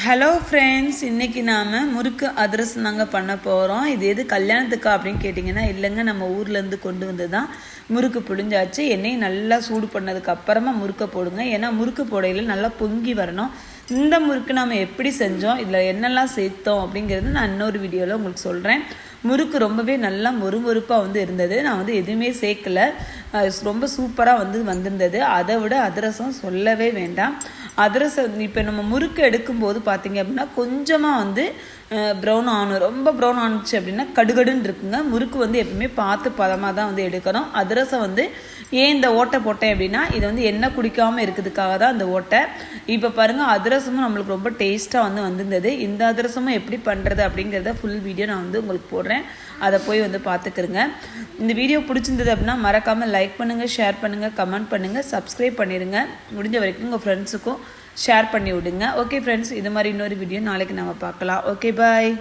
Hello friends இன்னைக்கு நாம் முறுக்கு அதிரசம் தாங்க பண்ண போகிறோம் இது எது கல்யாணத்துக்கா அப்படின்னு கேட்டிங்கன்னா இல்லைங்க நம்ம ஊர்லேருந்து கொண்டு வந்து தான் முறுக்கு புழிஞ்சாச்சு. எண்ணெயை நல்லா சூடு பண்ணதுக்கு அப்புறமா முறுக்கை போடுங்க. ஏன்னா முறுக்கு போடையில் நல்லா பொங்கி வரணும். இந்த முறுக்கு நம்ம எப்படி செஞ்சோம் இதில் என்னெல்லாம் சேர்த்தோம் அப்படிங்கிறது நான் இன்னொரு வீடியோவில் உங்களுக்கு சொல்கிறேன் முறுக்கு ரொம்பவே நல்லா மொறுமொறுப்பாக வந்து இருந்தது. நான் வந்து எதுவுமே சேர்க்கல. ரொம்ப சூப்பராக வந்து வந்திருந்தது. அதை விட அதிரசம் சொல்லவே வேண்டாம். அதிரசம் இப்போ நம்ம முறுக்கு எடுக்கும்போது பார்த்தீங்க அப்படின்னா கொஞ்சமாக வந்து ப்ரௌன் ஆகணும் ரொம்ப ப்ரௌன் ஆணுச்சு அப்படின்னா கடுகடுன்னு இருக்குங்க. முறுக்கு வந்து எப்பவுமே பார்த்து பதமாக தான் வந்து எடுக்கணும். அதிரசம் வந்து ஏன் இந்த ஓட்டை போட்டேன் அப்படின்னா இது வந்து எண்ணெய் குடிக்காமல் இருக்கிறதுக்காக தான் இந்த ஓட்டை. இப்போ பாருங்கள் அதிரசமும் நம்மளுக்கு ரொம்ப டேஸ்ட்டாக வந்து வந்திருந்தது. இந்த அதிரசமும் எப்படி பண்ணுறது அப்படிங்கிறத ஃபுல் வீடியோ நான் வந்து உங்களுக்கு போடுறேன். அதை போய் வந்து பார்த்துக்கிறங்க. இந்த வீடியோ பிடிச்சிருந்தது அப்படின்னா மறக்காமல் லைக் பண்ணுங்கள் ஷேர் பண்ணுங்கள் கமெண்ட் பண்ணுங்கள் சப்ஸ்கிரைப் பண்ணிடுங்க. முடிஞ்ச வரைக்கும் உங்கள் ஃப்ரெண்ட்ஸுக்கும் ஷேர் பண்ணி விடுங்க. ஓகே ஃப்ரெண்ட்ஸ் இது மாதிரி இன்னொரு வீடியோ நாளைக்கு நம்ம பார்க்கலாம். Okay bye